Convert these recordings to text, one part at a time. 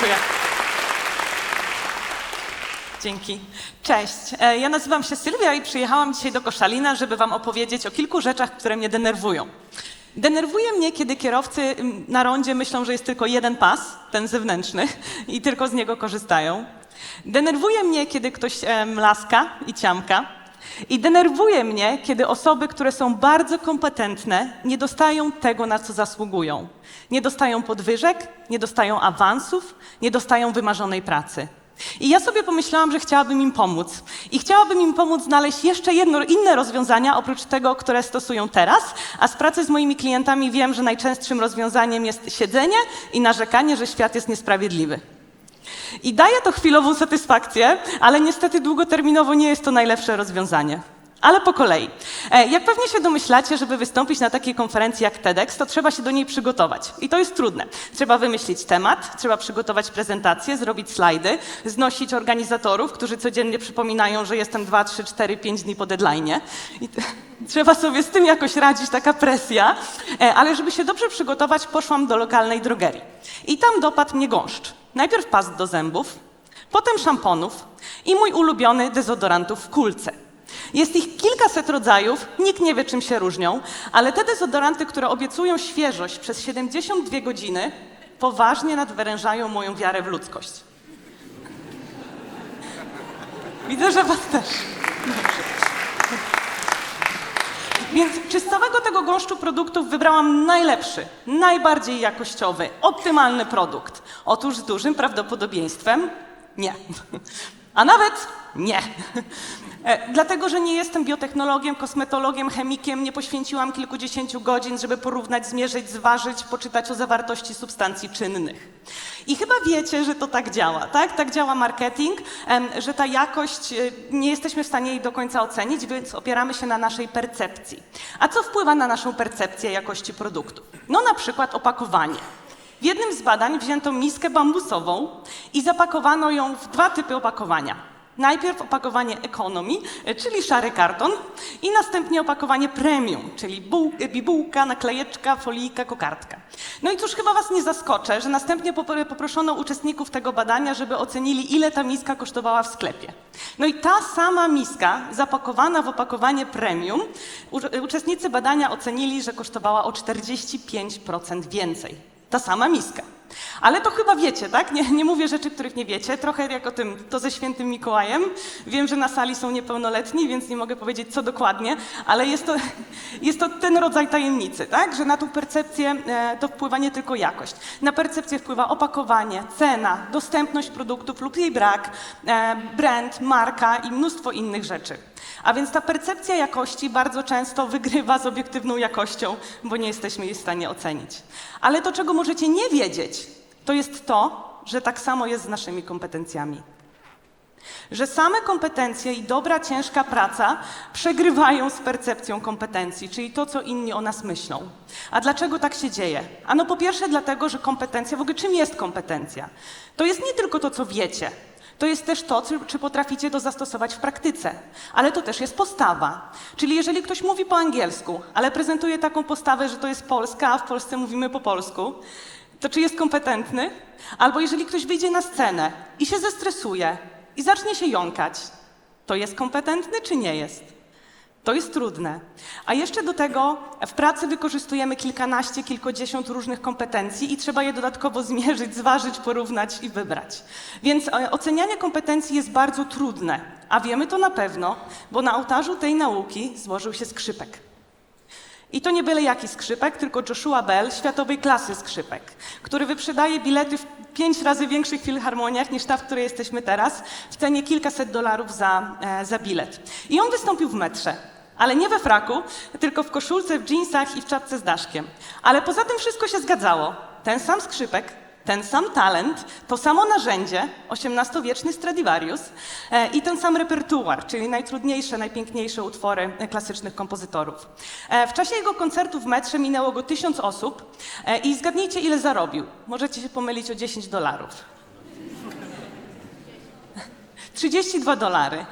Dziękuję. Dzięki. Cześć. E, Ja nazywam się Sylwia i przyjechałam dzisiaj do Koszalina, żeby Wam opowiedzieć o kilku rzeczach, które mnie denerwują. Denerwuje mnie, kiedy kierowcy na rondzie myślą, że jest tylko jeden pas, ten zewnętrzny, i tylko z niego korzystają. Denerwuje mnie, kiedy ktoś mlaska i ciamka. I denerwuje mnie, kiedy osoby, które są bardzo kompetentne, nie dostają tego, na co zasługują. Nie dostają podwyżek, nie dostają awansów, nie dostają wymarzonej pracy. I ja sobie pomyślałam, że chciałabym im pomóc. I chciałabym im pomóc znaleźć jeszcze jedno, inne rozwiązania, oprócz tego, które stosują teraz. A z pracy z moimi klientami wiem, że najczęstszym rozwiązaniem jest siedzenie i narzekanie, że świat jest niesprawiedliwy. I daje to chwilową satysfakcję, ale niestety długoterminowo nie jest to najlepsze rozwiązanie. Ale po kolei. E, Jak pewnie się domyślacie, żeby wystąpić na takiej konferencji jak TEDx, to trzeba się do niej przygotować. I to jest trudne. Trzeba wymyślić temat, trzeba przygotować prezentację, zrobić slajdy, znosić organizatorów, którzy codziennie przypominają, że jestem 2, 3, 4, 5 dni po deadline. I trzeba sobie z tym jakoś radzić, taka presja. E, Ale żeby się dobrze przygotować, poszłam do lokalnej drogerii. I tam dopadł mnie gąszcz. Najpierw past do zębów, potem szamponów i mój ulubiony dezodorantów w kulce. Jest ich kilkaset rodzajów, nikt nie wie, czym się różnią, ale te dezodoranty, które obiecują świeżość przez 72 godziny, poważnie nadwyrężają moją wiarę w ludzkość. Widzę, że was też. Więc czy z całego tego gąszczu produktów wybrałam najlepszy, najbardziej jakościowy, optymalny produkt? Otóż z dużym prawdopodobieństwem nie. A nawet nie. E, Dlatego, że nie jestem biotechnologiem, kosmetologiem, chemikiem, nie poświęciłam kilkudziesięciu godzin, żeby porównać, zmierzyć, zważyć, poczytać o zawartości substancji czynnych. I chyba wiecie, że to tak działa, tak? Tak działa marketing, że ta jakość, e, nie jesteśmy w stanie jej do końca ocenić, więc opieramy się na naszej percepcji. A co wpływa na naszą percepcję jakości produktu? No na przykład opakowanie. W jednym z badań wzięto miskę bambusową i zapakowano ją w dwa typy opakowania. Najpierw opakowanie economy, e, czyli szary karton, i następnie opakowanie premium, czyli e, bibułka, naklejeczka, folijka, kokardka. No i cóż, chyba was nie zaskoczę, że następnie popro- poproszono uczestników tego badania, żeby ocenili, ile ta miska kosztowała w sklepie. No i ta sama miska, zapakowana w opakowanie premium, uczestnicy badania ocenili, że kosztowała o 45% więcej. Ta sama miska. Ale to chyba wiecie, tak? Nie, nie mówię rzeczy, których nie wiecie. Trochę jak o tym, to ze świętym Mikołajem. Wiem, że na sali są niepełnoletni, więc nie mogę powiedzieć, co dokładnie, ale jest to, jest to ten rodzaj tajemnicy, tak? Że na tą percepcję e, to wpływa nie tylko jakość. Na percepcję wpływa opakowanie, cena, dostępność produktów lub jej brak, e, brand, marka i mnóstwo innych rzeczy. A więc ta percepcja jakości bardzo często wygrywa z obiektywną jakością, bo nie jesteśmy jej w stanie ocenić. Ale to, czego możecie nie wiedzieć, to jest to, że tak samo jest z naszymi kompetencjami. Że same kompetencje i dobra, ciężka praca przegrywają z percepcją kompetencji, czyli to, co inni o nas myślą. A dlaczego tak się dzieje? Ano po pierwsze dlatego, że kompetencja, w ogóle czym jest kompetencja? To jest nie tylko to, co wiecie, to jest też to, czy, potraficie to zastosować w praktyce, ale to też jest postawa. Czyli jeżeli ktoś mówi po angielsku, ale prezentuje taką postawę, że to jest Polska, a w Polsce mówimy po polsku, to czy jest kompetentny? Albo jeżeli ktoś wyjdzie na scenę i się zestresuje i zacznie się jąkać, to jest kompetentny czy nie jest? To jest trudne. A jeszcze do tego w pracy wykorzystujemy kilkanaście, kilkadziesiąt różnych kompetencji i trzeba je dodatkowo zmierzyć, zważyć, porównać i wybrać. Więc e, ocenianie kompetencji jest bardzo trudne, a wiemy to na pewno, bo na ołtarzu tej nauki złożył się skrzypek. I to nie byle jaki skrzypek, tylko Joshua Bell, światowej klasy skrzypek, który wyprzedaje bilety pięć razy większych filharmoniach niż ta, w której jesteśmy teraz, w cenie kilkaset dolarów za, e, za bilet. I on wystąpił w metrze. Ale nie we fraku, tylko w koszulce, w dżinsach i w czapce z daszkiem. Ale poza tym wszystko się zgadzało. Ten sam skrzypek, ten sam talent, to samo narzędzie, XVIII-wieczny Stradivarius e, i ten sam repertuar, czyli najtrudniejsze, najpiękniejsze utwory klasycznych kompozytorów. E, w czasie jego koncertu w metrze minęło go tysiąc osób e, i zgadnijcie, ile zarobił. Możecie się pomylić o 10 dolarów. 32 dolary.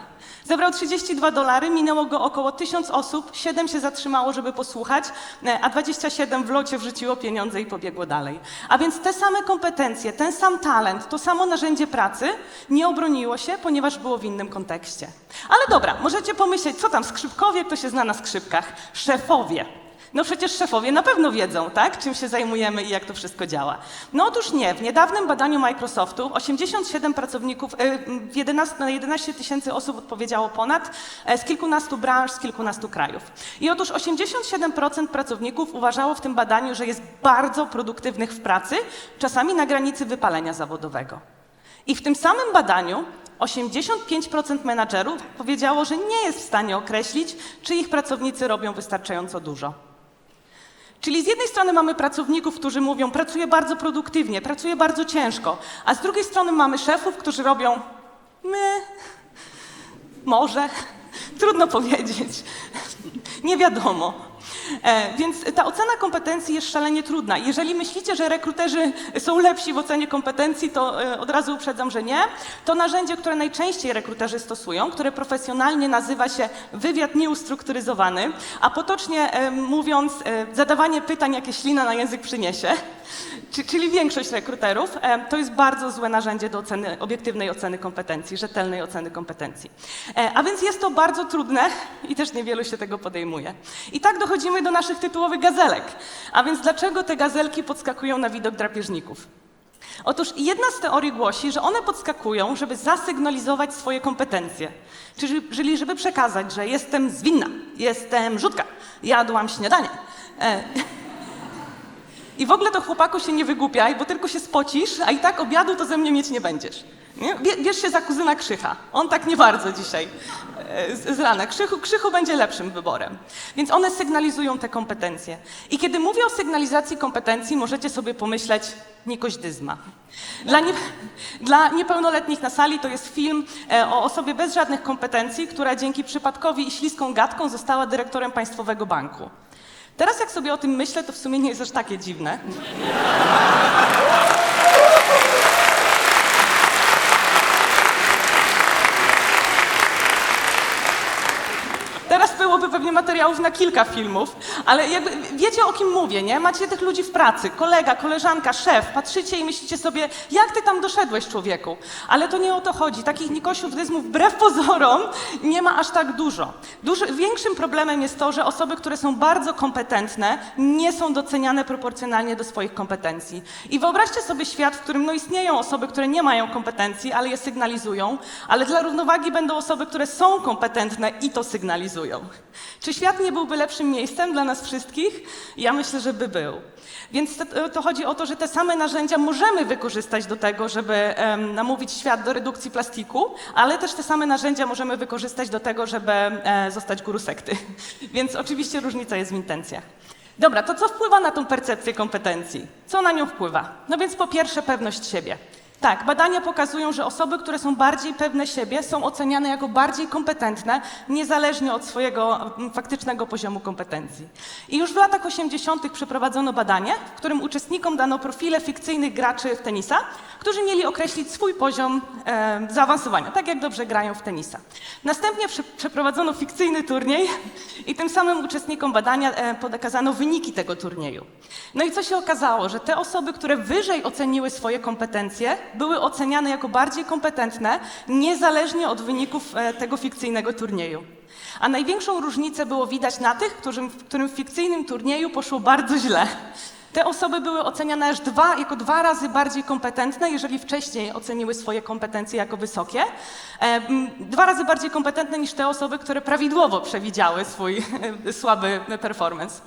Zebrał 32 dolary, minęło go około 1000 osób, 7 się zatrzymało, żeby posłuchać, e, a 27 w locie wrzuciło pieniądze i pobiegło dalej. A więc te same kompetencje, ten sam talent, to samo narzędzie pracy nie obroniło się, ponieważ było w innym kontekście. Ale dobra, możecie pomyśleć, co tam skrzypkowie, kto się zna na skrzypkach? Szefowie. No przecież szefowie na pewno wiedzą, tak, czym się zajmujemy i jak to wszystko działa. No otóż nie. W niedawnym badaniu Microsoftu 87 pracowników, e, w 11, na 11 tysięcy osób odpowiedziało ponad e, z kilkunastu branż, z kilkunastu krajów. I otóż 87% pracowników uważało w tym badaniu, że jest bardzo produktywnych w pracy, czasami na granicy wypalenia zawodowego. I w tym samym badaniu 85% menadżerów powiedziało, że nie jest w stanie określić, czy ich pracownicy robią wystarczająco dużo. Czyli z jednej strony mamy pracowników, którzy mówią, pracuję bardzo produktywnie, pracuję bardzo ciężko, a z drugiej strony mamy szefów, którzy robią my, może, trudno powiedzieć, nie wiadomo. E, więc ta ocena kompetencji jest szalenie trudna. Jeżeli myślicie, że rekruterzy są lepsi w ocenie kompetencji, to e, od razu uprzedzam, że nie. To narzędzie, które najczęściej rekruterzy stosują, które profesjonalnie nazywa się wywiad nieustrukturyzowany, a potocznie e, mówiąc, zadawanie pytań, jakie ślina na język przyniesie. Czy- Czyli większość rekruterów to jest bardzo złe narzędzie do oceny, obiektywnej oceny kompetencji, rzetelnej oceny kompetencji. A więc jest to bardzo trudne i też niewielu się tego podejmuje. I tak dochodzimy do naszych tytułowych gazelek. A więc dlaczego te gazelki podskakują na widok drapieżników? Otóż jedna z teorii głosi, że one podskakują, żeby zasygnalizować swoje kompetencje. Czyli, żeby przekazać, że jestem zwinna, jestem rzutka, jadłam śniadanie. E, i w ogóle to chłopaku się nie wygłupiaj, bo tylko się spocisz, a i tak obiadu to ze mnie mieć nie będziesz. Nie? Bie- Bierz się za kuzyna Krzycha. On tak nie bardzo dzisiaj z, z rana. Krzychu, Krzychu będzie lepszym wyborem. Więc one sygnalizują te kompetencje. I kiedy mówię o sygnalizacji kompetencji, możecie sobie pomyśleć nikoźdyzma. Dla, nie, dla niepełnoletnich na sali to jest film e, o osobie bez żadnych kompetencji, która dzięki przypadkowi i śliską gadką została dyrektorem Państwowego Banku. Teraz jak sobie o tym myślę, to w sumie nie jest aż takie dziwne. Teraz byłoby pewnie materiałów na kilka filmów, ale jakby wiecie o kim mówię, nie? Macie tych ludzi w pracy, kolega, koleżanka, szef, patrzycie i myślicie sobie, jak ty tam doszedłeś, człowieku? Ale to nie o to chodzi. Takich nikosiówdyzmów wbrew pozorom nie ma aż tak dużo. Duży, większym problemem jest to, że osoby, które są bardzo kompetentne, nie są doceniane proporcjonalnie do swoich kompetencji. I wyobraźcie sobie świat, w którym no, istnieją osoby, które nie mają kompetencji, ale je sygnalizują, ale dla równowagi będą osoby, które są kompetentne i to sygnalizują. Czy świat nie byłby lepszym miejscem dla nas wszystkich? Ja myślę, że by był. Więc to, to chodzi o to, że te same narzędzia możemy wykorzystać do tego, żeby em, namówić świat do redukcji plastiku, ale też te same narzędzia możemy wykorzystać do tego, żeby e, zostać guru sekty. Więc oczywiście różnica jest w intencjach. Dobra, to co wpływa na tą percepcję kompetencji? Co na nią wpływa? No więc po pierwsze pewność siebie. Tak, badania pokazują, że osoby, które są bardziej pewne siebie, są oceniane jako bardziej kompetentne, niezależnie od swojego mm, faktycznego poziomu kompetencji. I już w latach 80. przeprowadzono badanie, w którym uczestnikom dano profile fikcyjnych graczy w tenisa, którzy mieli określić swój poziom e, zaawansowania, tak jak dobrze grają w tenisa. Następnie prze, przeprowadzono fikcyjny turniej i tym samym uczestnikom badania e, pokazano wyniki tego turnieju. No i co się okazało, że te osoby, które wyżej oceniły swoje kompetencje, były oceniane jako bardziej kompetentne, niezależnie od wyników e, tego fikcyjnego turnieju. A największą różnicę było widać na tych, którym, którym w fikcyjnym turnieju poszło bardzo źle. Te osoby były oceniane aż dwa, jako dwa razy bardziej kompetentne, jeżeli wcześniej oceniły swoje kompetencje jako wysokie. E, dwa razy bardziej kompetentne niż te osoby, które prawidłowo przewidziały swój e, słaby performance.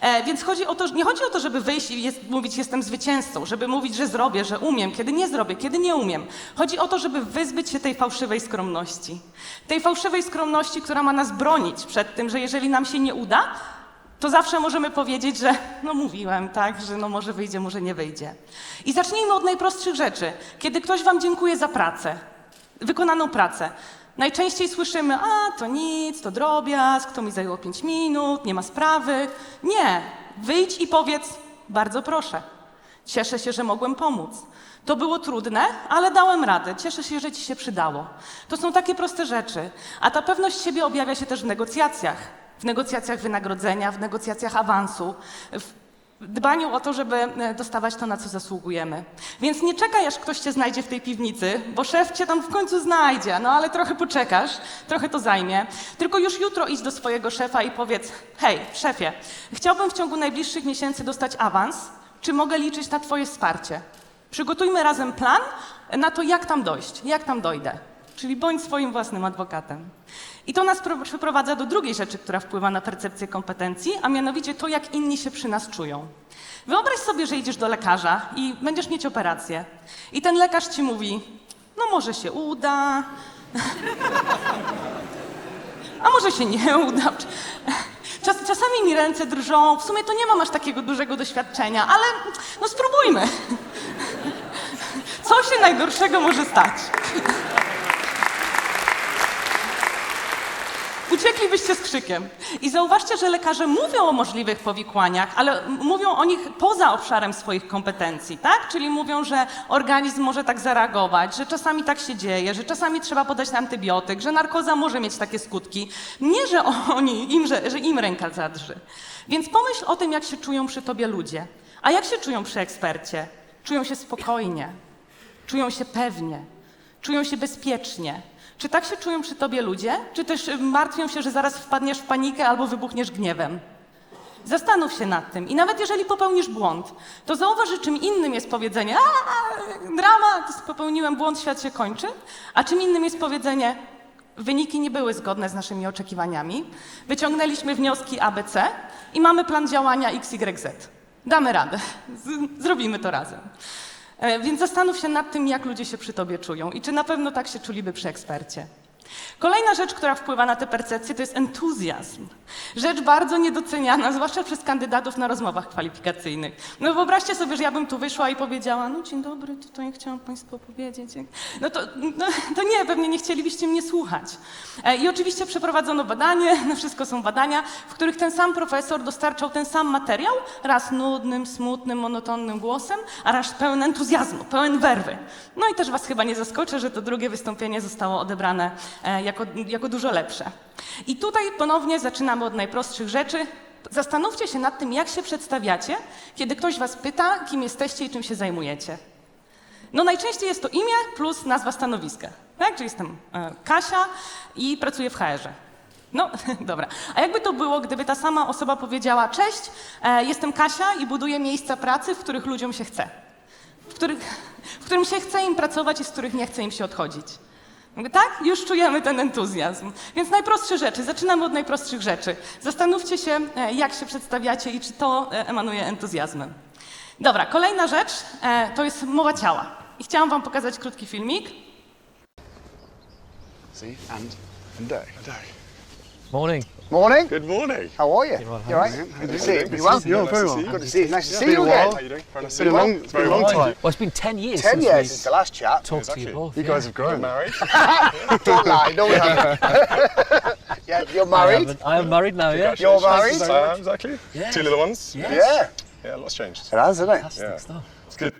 E, więc chodzi o to, nie chodzi o to, żeby wyjść i jest, mówić jestem zwycięzcą, żeby mówić, że zrobię, że umiem, kiedy nie zrobię, kiedy nie umiem. Chodzi o to, żeby wyzbyć się tej fałszywej skromności. Tej fałszywej skromności, która ma nas bronić przed tym, że jeżeli nam się nie uda, to zawsze możemy powiedzieć, że no mówiłem, tak, że no może wyjdzie, może nie wyjdzie. I zacznijmy od najprostszych rzeczy. Kiedy ktoś wam dziękuję za pracę, wykonaną pracę, najczęściej słyszymy, a to nic, to drobiazg, to mi zajęło pięć minut, nie ma sprawy. Nie, wyjdź i powiedz, bardzo proszę. Cieszę się, że mogłem pomóc. To było trudne, ale dałem radę. Cieszę się, że ci się przydało. To są takie proste rzeczy. A ta pewność siebie objawia się też w negocjacjach. W negocjacjach wynagrodzenia, w negocjacjach awansu, w dbaniu o to, żeby e, dostawać to, na co zasługujemy. Więc nie czekaj, aż ktoś cię znajdzie w tej piwnicy, bo szef cię tam w końcu znajdzie, no ale trochę poczekasz, trochę to zajmie. Tylko już jutro idź do swojego szefa i powiedz: Hej, szefie, chciałbym w ciągu najbliższych miesięcy dostać awans. Czy mogę liczyć na Twoje wsparcie? Przygotujmy razem plan na to, jak tam dojść, jak tam dojdę. Czyli bądź swoim własnym adwokatem. I to nas pro- przyprowadza do drugiej rzeczy, która wpływa na percepcję kompetencji, a mianowicie to, jak inni się przy nas czują. Wyobraź sobie, że idziesz do lekarza i będziesz mieć operację. I ten lekarz ci mówi: No, może się uda, a może się nie uda. Czas, czasami mi ręce drżą, w sumie to nie mam aż takiego dużego doświadczenia, ale no spróbujmy. Co się najgorszego może stać? Ucieklibyście z krzykiem. I zauważcie, że lekarze mówią o możliwych powikłaniach, ale mówią o nich poza obszarem swoich kompetencji, tak? Czyli mówią, że organizm może tak zareagować, że czasami tak się dzieje, że czasami trzeba podać antybiotyk, że narkoza może mieć takie skutki. Nie, że oni, im, że, że im ręka zadrży. Więc pomyśl o tym, jak się czują przy tobie ludzie. A jak się czują przy ekspercie? Czują się spokojnie, czują się pewnie, czują się bezpiecznie. Czy tak się czują przy tobie ludzie? Czy też y, martwią się, że zaraz wpadniesz w panikę albo wybuchniesz gniewem? Zastanów się nad tym. I nawet jeżeli popełnisz błąd, to zauważ, czym innym jest powiedzenie a dramat, popełniłem błąd, świat się kończy, a czym innym jest powiedzenie wyniki nie były zgodne z naszymi oczekiwaniami, wyciągnęliśmy wnioski ABC i mamy plan działania XYZ. Damy radę. Z- zrobimy to razem. E, Więc zastanów się nad tym, jak ludzie się przy tobie czują i czy na pewno tak się czuliby przy ekspercie. Kolejna rzecz, która wpływa na tę percepcję, to jest entuzjazm. Rzecz bardzo niedoceniana, zwłaszcza przez kandydatów na rozmowach kwalifikacyjnych. No wyobraźcie sobie, że ja bym tu wyszła i powiedziała, no dzień dobry, tutaj chciałam Państwu opowiedzieć. No to, no, to nie, pewnie nie chcielibyście mnie słuchać. E, I oczywiście przeprowadzono badanie, na wszystko są badania, w których ten sam profesor dostarczał ten sam materiał, raz nudnym, smutnym, monotonnym głosem, a raz pełen entuzjazmu, pełen werwy. No i też was chyba nie zaskoczę, że to drugie wystąpienie zostało odebrane jako, jako dużo lepsze. I tutaj ponownie zaczynamy od najprostszych rzeczy. Zastanówcie się nad tym, jak się przedstawiacie, kiedy ktoś was pyta, kim jesteście i czym się zajmujecie. No najczęściej jest to imię plus nazwa stanowiska. Tak? Czyli jestem e, Kasia i pracuję w HR-ze. No, dobra. A jakby to było, gdyby ta sama osoba powiedziała: Cześć, e, jestem Kasia i buduję miejsca pracy, w których ludziom się chce. W, których, w którym się chce im pracować i z których nie chce im się odchodzić. Mówię, Tak? Już czujemy ten entuzjazm. Więc najprostsze rzeczy. Zaczynamy od najprostszych rzeczy. Zastanówcie się, e, jak się przedstawiacie i czy to e, emanuje entuzjazmem. Dobra, kolejna rzecz e, to jest mowa ciała. I chciałam Wam pokazać krótki filmik. See, and and day. Day. Morning. Morning. Good morning. How are you? well, You all right? How Good you to see you. doing? You well? Good to see you. Yeah, Nice to see you. Good to see you. Nice to see you again. How you doing? Very to Been a long- Very it's been a well, long time. Well, it's been 10 years Ten since years we since the last chat. talked to you both. You guys have grown. married? Don't lie, don't lie. yeah, you're married? haven't- I am married now, yeah. You're married? I am, exactly. Two little ones? Yeah. Yeah, a lot's changed. It has, isn't it? Fantastic Yeah. stuff. It's good.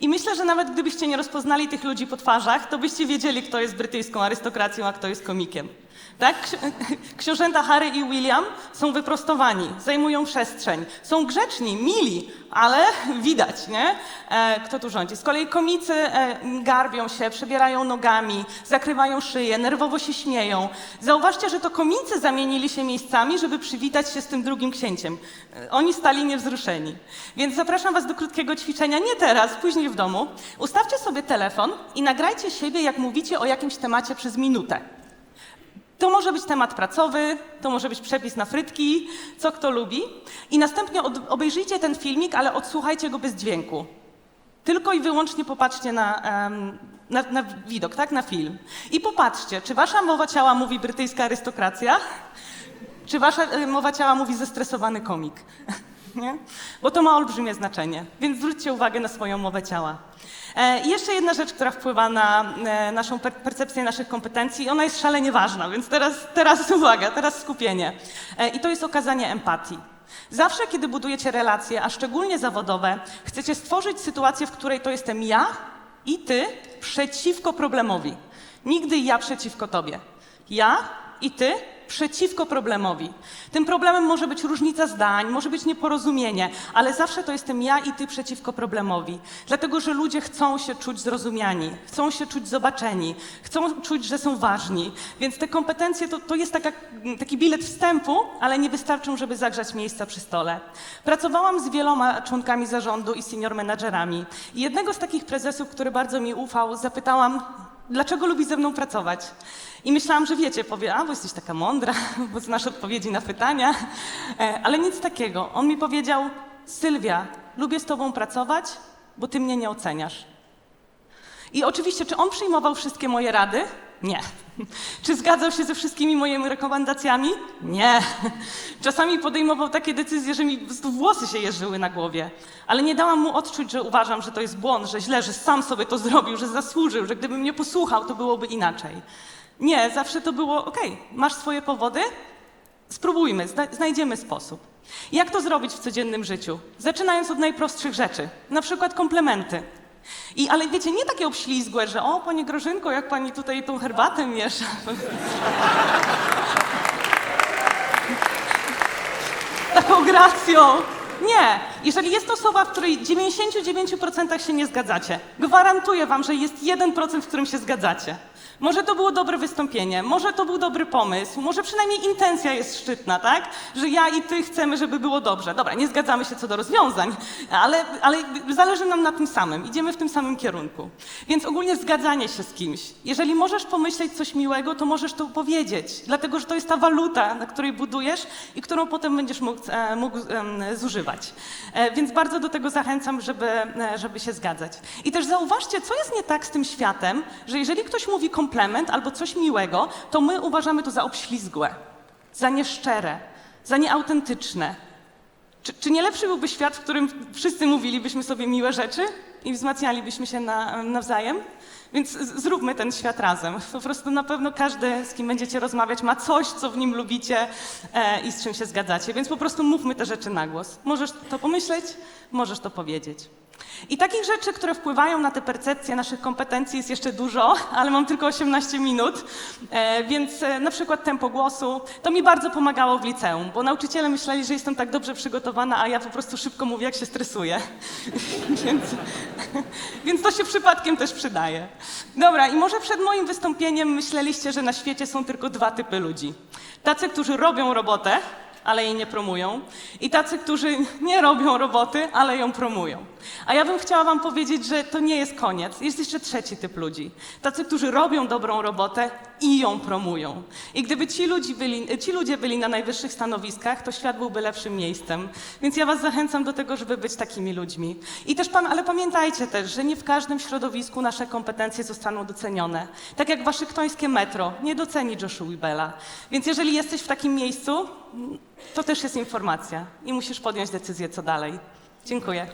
I myślę, że nawet gdybyście nie rozpoznali tych ludzi po twarzach, to byście wiedzieli, kto jest brytyjską arystokracją, a kto jest komikiem. Tak? Ksi- Książęta Harry i William są wyprostowani, zajmują przestrzeń, są grzeczni, mili, ale widać, nie? E, kto tu rządzi. Z kolei komicy e, garbią się, przebierają nogami, zakrywają szyję, nerwowo się śmieją. Zauważcie, że to komicy zamienili się miejscami, żeby przywitać się z tym drugim księciem. E, Oni stali niewzruszeni. Więc zapraszam Was do krótkiego ćwiczenia, nie teraz, później w domu. Ustawcie sobie telefon i nagrajcie siebie, jak mówicie o jakimś temacie przez minutę. To może być temat pracowy, to może być przepis na frytki, co kto lubi. I następnie obejrzyjcie ten filmik, ale odsłuchajcie go bez dźwięku. Tylko i wyłącznie popatrzcie na, na, na widok, tak? Na film. I popatrzcie, czy wasza mowa ciała mówi brytyjska arystokracja, czy wasza e, mowa ciała mówi zestresowany komik. Nie? Bo to ma olbrzymie znaczenie, więc zwróćcie uwagę na swoją mowę ciała. E, I jeszcze jedna rzecz, która wpływa na e, naszą per- percepcję naszych kompetencji, ona jest szalenie ważna, więc teraz, teraz uwaga, teraz skupienie. E, I to jest okazanie empatii. Zawsze, kiedy budujecie relacje, a szczególnie zawodowe, chcecie stworzyć sytuację, w której to jestem ja i ty przeciwko problemowi. Nigdy ja przeciwko tobie. Ja i ty przeciwko problemowi. Tym problemem może być różnica zdań, może być nieporozumienie, ale zawsze to jestem ja i ty przeciwko problemowi. Dlatego, że ludzie chcą się czuć zrozumiani, chcą się czuć zobaczeni, chcą czuć, że są ważni. Więc te kompetencje to, to jest taka, taki bilet wstępu, ale nie wystarczą, żeby zagrzać miejsca przy stole. Pracowałam z wieloma członkami zarządu i senior menadżerami. I jednego z takich prezesów, który bardzo mi ufał, zapytałam, dlaczego lubi ze mną pracować. I myślałam, że wiecie, powie, a bo jesteś taka mądra, bo znasz odpowiedzi na pytania, E, ale nic takiego. On mi powiedział, Sylwia, lubię z tobą pracować, bo ty mnie nie oceniasz. I oczywiście, czy on przyjmował wszystkie moje rady? Nie. Czy zgadzał się ze wszystkimi moimi rekomendacjami? Nie. Czasami podejmował takie decyzje, że mi włosy się jeżyły na głowie. Ale nie dałam mu odczuć, że uważam, że to jest błąd, że źle, że sam sobie to zrobił, że zasłużył, że gdybym mnie posłuchał, to byłoby inaczej. Nie, zawsze to było, okej, masz swoje powody, Spróbujmy, zna znajdziemy sposób. Jak to zrobić w codziennym życiu? Zaczynając od najprostszych rzeczy, na przykład komplementy. I, ale wiecie, nie takie obślizgłe, że o, pani Grażynko, jak pani tutaj tą herbatę miesza. Taką gracją. Nie. Jeżeli jest osoba, w której 99% się nie zgadzacie, gwarantuję wam, że jest 1%, w którym się zgadzacie. Może to było dobre wystąpienie, może to był dobry pomysł, może przynajmniej intencja jest szczytna, tak? Że ja i ty chcemy, żeby było dobrze. Dobra, nie zgadzamy się co do rozwiązań, ale, ale zależy nam na tym samym, idziemy w tym samym kierunku. Więc ogólnie zgadzanie się z kimś. Jeżeli możesz pomyśleć coś miłego, to możesz to powiedzieć, dlatego że to jest ta waluta, na której budujesz i którą potem będziesz mógł, e, mógł zużywać. E, więc bardzo do tego zachęcam, żeby, e, żeby się zgadzać. I też zauważcie, co jest nie tak z tym światem, że jeżeli ktoś mówi komplement albo coś miłego, to my uważamy to za obślizgłe, za nieszczere, za nieautentyczne. Czy, czy nie lepszy byłby świat, w którym wszyscy mówilibyśmy sobie miłe rzeczy i wzmacnialibyśmy się na, nawzajem? Więc zróbmy ten świat razem. Po prostu na pewno każdy, z kim będziecie rozmawiać, ma coś, co w nim lubicie e, i z czym się zgadzacie. Więc po prostu mówmy te rzeczy na głos. Możesz to pomyśleć, możesz to powiedzieć. I takich rzeczy, które wpływają na tę percepcję naszych kompetencji jest jeszcze dużo, ale mam tylko 18 minut, e, więc e, na przykład tempo głosu. To mi bardzo pomagało w liceum, bo nauczyciele myśleli, że jestem tak dobrze przygotowana, a ja po prostu szybko mówię, jak się stresuję. więc, więc to się przypadkiem też przydaje. Dobra, i może przed moim wystąpieniem myśleliście, że na świecie są tylko dwa typy ludzi. Tacy, którzy robią robotę, ale jej nie promują, i tacy, którzy nie robią roboty, ale ją promują. A ja bym chciała Wam powiedzieć, że to nie jest koniec. Jest jeszcze trzeci typ ludzi. Tacy, którzy robią dobrą robotę i ją promują. I gdyby ci, byli, ci ludzie byli na najwyższych stanowiskach, to świat byłby lepszym miejscem. Więc ja Was zachęcam do tego, żeby być takimi ludźmi. I też, ale pamiętajcie też, że nie w każdym środowisku nasze kompetencje zostaną docenione. Tak jak waszyngtońskie metro nie doceni Joshua Bella. Więc jeżeli jesteś w takim miejscu, to też jest informacja i musisz podjąć decyzję, co dalej. Dziękuję.